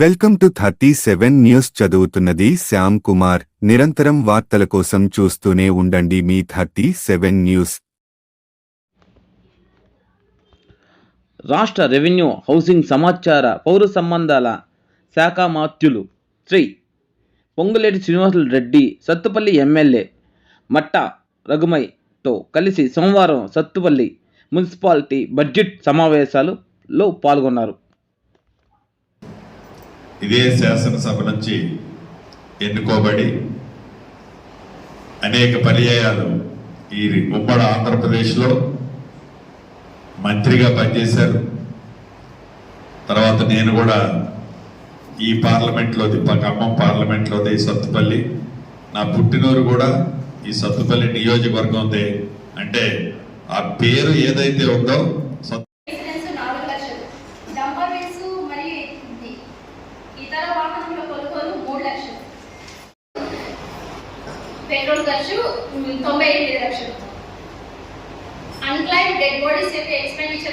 Welcome to thirty seven news చదువుతున్నది శ్యామ్ కుమార్. నిరంతరం వార్తల కోసం చూస్తూనే ఉండండి మీ థర్టీ సెవెన్ న్యూస్. రాష్ట్ర రెవెన్యూ హౌసింగ్ సమాచార పౌర సంబంధాల శాఖ మాత్యులు శ్రీ పొంగులేటి శ్రీనివాసులు రెడ్డి సత్తుపల్లి ఎమ్మెల్యే మట్ట రఘుమైతో కలిసి సోమవారం సత్తుపల్లి మున్సిపాలిటీ బడ్జెట్ సమావేశాలలో పాల్గొన్నారు. ఇదే శాసనసభ నుంచి ఎన్నుకోబడి అనేక పర్యాయాలు ఈ ఉమ్మడి ఆంధ్రప్రదేశ్లో మంత్రిగా పనిచేశారు. తర్వాత నేను కూడా ఈ పార్లమెంట్లోది ఖమ్మం పార్లమెంట్లోది సత్తుపల్లి. నా పుట్టినూరు కూడా ఈ సత్తుపల్లి నియోజకవర్గం అంటే ఆ పేరు ఏదైతే ఉందో ఇతర వాహనముల కొనుగోలు మూడు లక్షలు. పెట్రోల్ ఖర్చు తొంభై ఎనిమిది లక్షలు. అన్క్లైమ్ డెడ్ బాడీస్ యొక్క ఎక్స్పెండిచర్